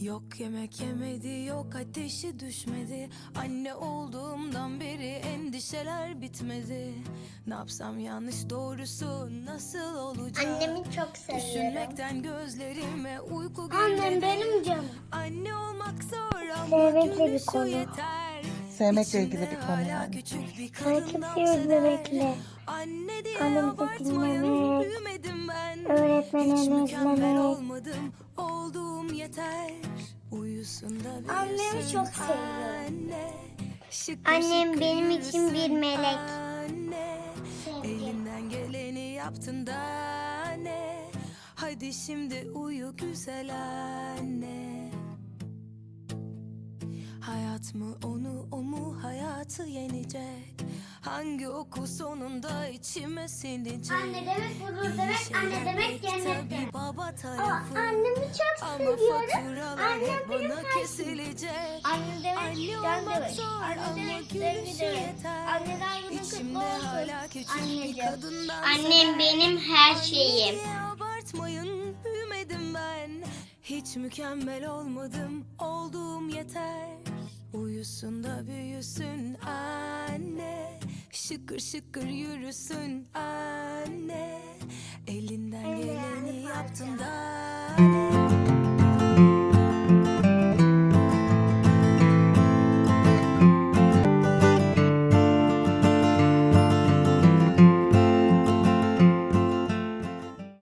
Yok yemek yemedi, yok ateşi düşmedi. Anne olduğumdan beri endişeler bitmedi. Ne yapsam yanlış doğrusu nasıl olacak? Annemi çok seviyorum. Düşünmekten gözlerime uyku Annem girmedi. benim canım. Anne olmak zor ama Sevmekle bir konu. yeter. Sevmekle ilgili bir konu yani. eder. bebekle. Anne diye dinlemek, büyümedim ben. öğretmenini Hiç mükemmel izlemek. olmadım, olduğum yeter. Uyusun da büyüsün Annemi çok seviyorum. Anne, şıkır Annem şıkır benim için bir melek. Anne, elinden geleni yaptın da anne. Hadi şimdi uyu güzel anne. Hayat mı onu o mu hayatı yenecek Hangi oku sonunda içime sinecek Anne demek gurur demek, anne demek cennet demek. baba Aa, tarafı annemi çok Ama seviyorum. Annem benim bana kesilecek Anne demek can demek. Anne demek sevgi demek. Anneden günün kutlu olsun. Anneciğim. kadından Annem benim her şeyim. abartmayın büyümedim ben Hiç mükemmel olmadım olduğum yeter Uyusun da büyüsün anne Şıkır şıkır yürüsün anne